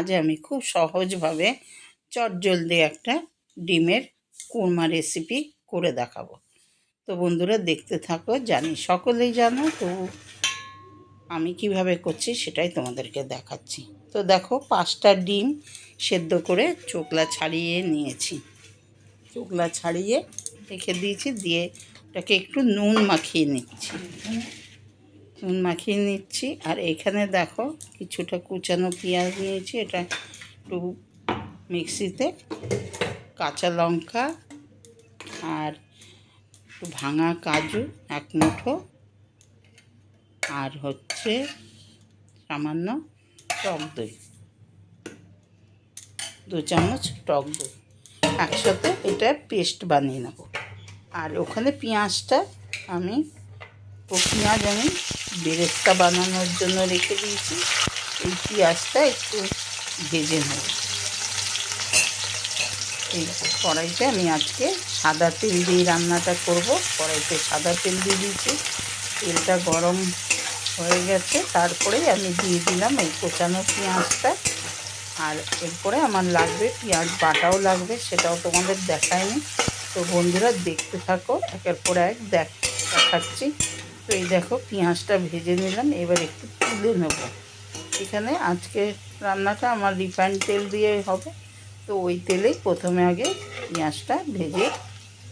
আজ আমি খুব সহজভাবে চটজলদি একটা ডিমের কুরমা রেসিপি করে দেখাবো। তো বন্ধুরা দেখতে থাকো, জানি সকলেই জানো, তো আমি কীভাবে করছি সেটাই তোমাদেরকে দেখাচ্ছি। তো দেখো, পাঁচটা ডিম সেদ্ধ করে চোকলা ছাড়িয়ে নিয়েছি। চোকলা ছাড়িয়ে রেখে দিয়েছি, দিয়ে ওটাকে একটু নুন মাখিয়ে নিচ্ছি। নুন মাখিয়ে নিচ্ছি। আর এখানে দেখো কিছুটা কুচানো পেঁয়াজ নিয়েছি। এটা একটু মিক্সিতে কাঁচা লঙ্কা আর একটু ভাঙা কাজু, এক মুঠো। আর হচ্ছে সামান্য টক দই। দু চামচ টক দই। একসাথে এটা পেস্ট বানিয়ে নেব। আর ওখানে পেঁয়াজটা আমি পেঁয়াজ আমি বেরেস্তা বানানোর জন্য রেখে দিয়েছি। এই পেঁয়াজটা একটু ভেজে নেব। এই কড়াইতে আমি আজকে সাদা তেল দিয়ে রান্নাটা করব। কড়াইতে সাদা তেল দিয়ে দিয়েছি। তেলটা গরম হয়ে গেছে। তারপরেই আমি দিয়ে দিলাম এই কোচানো পেঁয়াজটা। আর এরপরে আমার লাগবে পেঁয়াজ বাটাও লাগবে, সেটাও তোমাদের দেখায়নি তো বন্ধুরা দেখতে থাকো, একের পর এক দেখ দেখাচ্ছি। তো এই দেখো পেঁয়াজটা ভেজে নিলাম, এবার একটু তুলে নেব। এখানে আজকে রান্নাটা আমার রিফাইন্ড তেল দিয়ে হবে, তো ওই তেলেই প্রথমে আগে পেঁয়াজটা ভেজে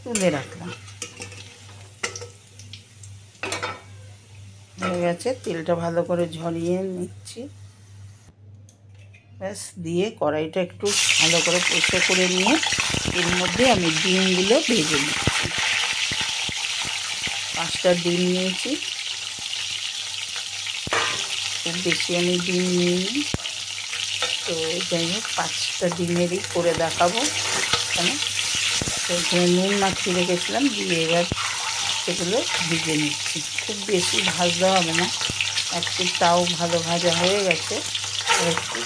তুলে রাখলাম। হয়ে গেছে, তেলটা ভালো করে ঝরিয়ে নিচ্ছি। ব্যাস, দিয়ে কড়াইটা একটু ভালো করে পোষে করে নিয়ে এর মধ্যে আমি ডিমগুলো ভেজে নিচ্ছি। পাঁচটা ডিম নিয়েছি। খুব বেশি আমি ডিম নিইনি। তো যাই হোক, পাঁচটা ডিমেরই করে দেখাবো এখানে। তো এখানে নুন মাখিয়ে রেখেছিলাম, দিয়ে এবার সেগুলো ভিজে নিচ্ছি। খুব বেশি ভাজতে হবে না। একটু তাও ভালো ভাজা হয়ে গেছে। একটু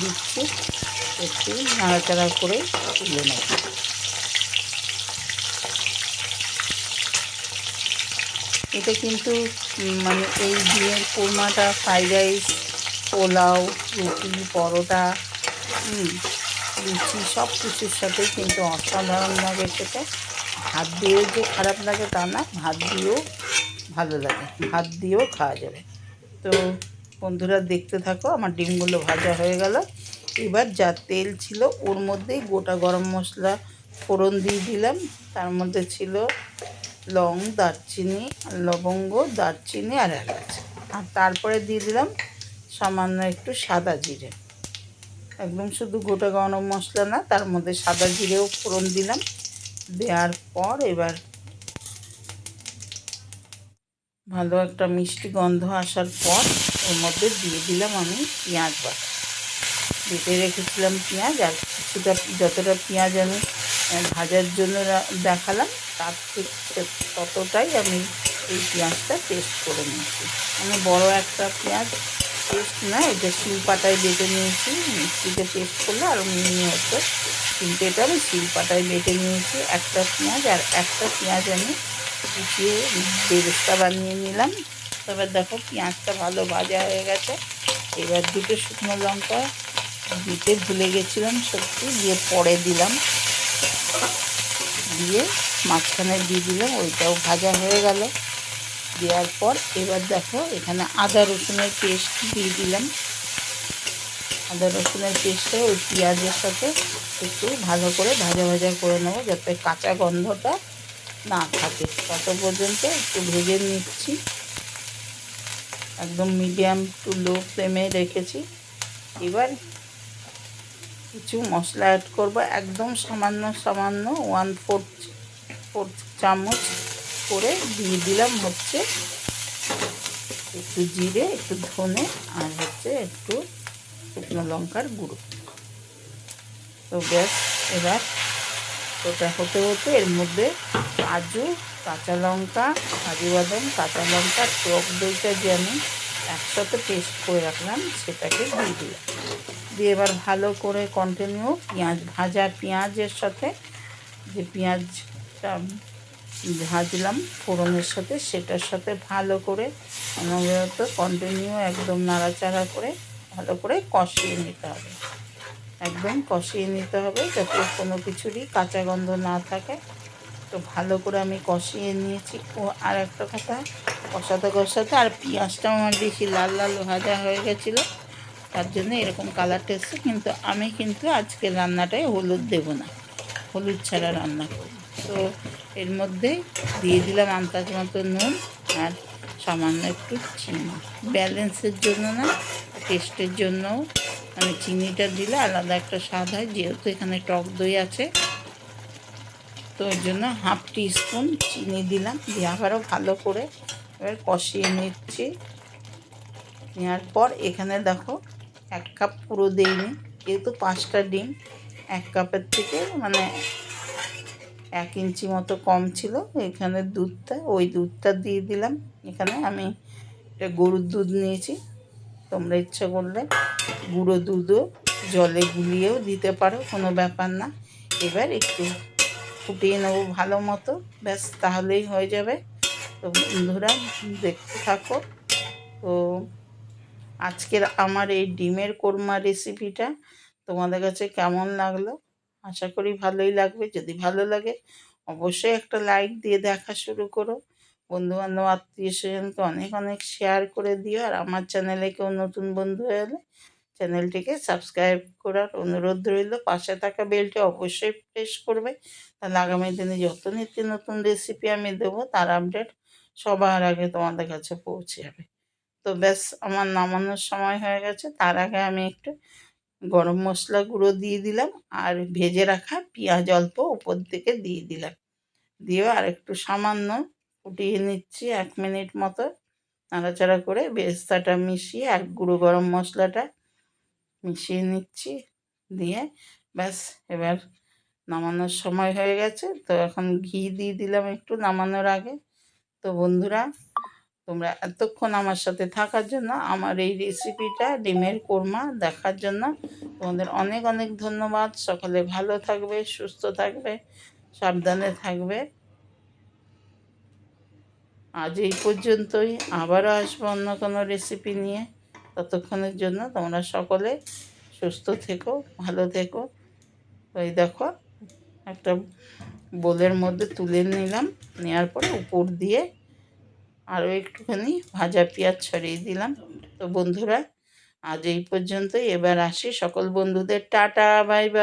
দিচ্ছি। একটু নাড়াচাড়া করে তুলে নেব। এটা কিন্তু মানে এই ডিমের কোরমাটা, ফ্রাইড রাইস, পোলাও, রুটি, পরোটা লুচি, সব কিছুর সাথে কিন্তু অসাধারণ লাগে খেতে। ভাত দিয়েও যে খারাপ লাগে তা না, ভাত দিয়েও ভালো লাগে, ভাত দিয়েও খাওয়া যাবে। তো বন্ধুরা দেখতে থাকো, আমার ডিমগুলো ভাজা হয়ে গেল। এবার যা তেল ছিল, ওর মধ্যেই গোটা গরম মশলা ফোড়ন দিয়ে দিলাম। তার মধ্যে ছিল লং দারচিনি, লবঙ্গ, দারচিনি আর এলাচ। আর তারপরে দিয়ে দিলাম সামান্য একটু সাদা জিরে। একদম শুধু গোটা গরম মশলা না, তার মধ্যে সাদা জিরেও ফোড়ন দিলাম। দেওয়ার পর এবার ভালো একটা মিষ্টি গন্ধ আসার পর ওর মধ্যে দিয়ে দিলাম আমি পেঁয়াজ বাটা। বেটে রেখেছিলাম পেঁয়াজ আর কিছুটা, যতটা পেঁয়াজ আমি ভাজার জন্য দেখালাম তার ততটাই আমি এই পেঁয়াজটা পেস্ট করে নিয়েছি। আমি বড় একটা পেঁয়াজ পেস্ট না এটা শিলপাটায় বেটে নিয়েছি, মিক্সিতে পেস্ট করলে আরও মিনি হতো। কিন্তু এটা আমি শিলপাটায় বেটে নিয়েছি, একটা পেঁয়াজ আর একটা পেঁয়াজ আমি কুচিয়ে বেরেস্তা বানিয়ে নিলাম। তবে দেখো পেঁয়াজটা ভালো ভাজা হয়ে গেছে। এবার দুটো শুকনো লঙ্কা দিতে ভুলে গেছিলাম সত্যি, দিয়ে পরে দিলাম। দিয়ে মাঝখানে দিয়ে দিলাম, ওইটাও ভাজা হয়ে গেল। দেওয়ার পর এবার দেখো এখানে আদা রসুনের পেস্ট দিয়ে দিলাম। আদা রসুনের পেস্টটা ওই পেঁয়াজের সাথে একটু ভালো করে ভাজা ভাজা করে নেব, যাতে কাঁচা গন্ধটা না থাকে। তত পর্যন্ত একটু ভেজে নিচ্ছি। একদম মিডিয়াম টু লো ফ্লেমে রেখেছি। এবার কিছু মশলা অ্যাড করব, একদম সামান্য সামান্য ওয়ান ফোর্থ ফোর্থ চামচ করে দিয়ে দিলাম হচ্ছে একটু জিরে, একটু ধনে আর হচ্ছে একটু শুকনো লঙ্কার গুঁড়ো। তো গ্যাস এবার ওটা হতে হতে এর মধ্যে কাজু, কাঁচা লঙ্কা, কাজু বাদাম, কাঁচা লঙ্কা, টক দইটা যে আমি একসাথে পেস্ট করে রাখলাম, সেটাকে দিয়ে দিলাম। দিয়ে এবার ভালো করে কন্টিনিউ পেঁয়াজ, ভাজা পেঁয়াজের সাথে যে পেঁয়াজটা ভাজলাম ফোড়নের সাথে সেটার সাথে ভালো করে অনবরত কন্টিনিউ একদম নাড়াচাড়া করে ভালো করে কষিয়ে নিতে হবে। একদম কষিয়ে নিতে হবে যাতে কোনো কিছুরই কাঁচা গন্ধ না থাকে। তো ভালো করে আমি কষিয়ে নিয়েছি। ও আর একটা কথা, কষাতে কষাতে আর পেঁয়াজটাও আমার বেশি লাল লাল ভাজা হয়ে গেছিল। তার জন্য এরকম কালারটা এসছে কিন্তু আমি কিন্তু আজকে রান্নাটায় হলুদ দেব না। হলুদ ছাড়া রান্না করব। তো এর মধ্যে দিয়ে দিলাম আন্দাজ মতো নুন আর সামান্য একটু চিনি। ব্যালেন্সের জন্য না, টেস্টের জন্যও মানে চিনিটা দিলে আলাদা একটা স্বাদ হয়, যেহেতু এখানে টক দই আছে। তো ওর জন্য হাফ টি স্পুন চিনি দিলাম, দিয়ে আবারও ভালো করে এবার কষিয়ে নিচ্ছি। নেওয়ার পর এখানে দেখো এক কাপ পুরো দিইনি, যেহেতু পাঁচটা ডিম, এক কাপের থেকে মানে এক ইঞ্চি মতো কম ছিল। এখানে দুধটা, ওই দুধটা দিয়ে দিলাম। এখানে আমি এটা গরুর দুধ নিয়েছি। তোমরা ইচ্ছা করলে গুঁড়ো দুধও জলে গুলিয়েও দিতে পারো, কোনো ব্যাপার না। এবার একটু ফুটিয়ে নেব ভালো মতো, ব্যাস তাহলেই হয়ে যাবে। তো বন্ধুরা, দেখতে থাকো। তো আজকের আমার এই ডিমের কোরমা রেসিপিটা তোমাদের কাছে কেমন লাগল? আশা করি ভালোই লাগবে। যদি ভালো লাগে, অবশ্যই একটা লাইক দিয়ে দেখা শুরু করো। বন্ধুবান্ধব, আত্মীয় স্বজনকে অনেক অনেক শেয়ার করে দিও। আর আমার চ্যানেলে কেউ নতুন বন্ধু হয়ে এলে চ্যানেলটিকে সাবস্ক্রাইব করার অনুরোধ রইল। পাশে থাকা বেলটি অবশ্যই প্রেস করবে। তাহলে আগামী দিনে যত নিত্য নতুন রেসিপি আমি দেবো, তার আপডেট সবার আগে তোমাদের কাছে পৌঁছে যাবে। তো ব্যাস আমার নামানোর সময় হয়ে গেছে। তার আগে আমি একটু গরম মশলা গুঁড়ো দিয়ে দিলাম আর ভেজে রাখা পেঁয়াজ অল্প উপর থেকে দিয়ে দিলাম। দিয়ে আর একটু সামান্য ফুটিয়ে নিচ্ছি এক মিনিট মতো নাড়াচাড়া করে বেস্তাটা মিশিয়ে আর গুঁড়ো গরম মশলাটা মিশিয়ে নিচ্ছি দিয়ে ব্যাস এবার নামানোর সময় হয়ে গেছে। তো এখন ঘি দিয়ে দিলাম একটু নামানোর আগে। তো বন্ধুরা তোমরা এতক্ষণ আমার সাথে থাকার জন্য, আমার এই রেসিপিটা ডিমের কোরমা দেখার জন্য তোমাদের অনেক অনেক ধন্যবাদ। সকালে ভালো থাকবে, সুস্থ থাকবে, সাবধানে থাকবে। আজ এই পর্যন্তই। আবারও আসব অন্য কোনো রেসিপি নিয়ে। ততক্ষণের জন্য তোমরা সকলে সুস্থ থেকো, ভালো থেকো। ওই দেখো, একটা বোলের মধ্যে তুলে নিলাম। নেওয়ার পরে উপর দিয়ে আরও একটুখানি ভাজা পেঁয়াজ ছড়িয়ে দিলাম। তো বন্ধুরা, আজ এই পর্যন্তই। এবার আসি সকল বন্ধুদের। Tata, bye bye.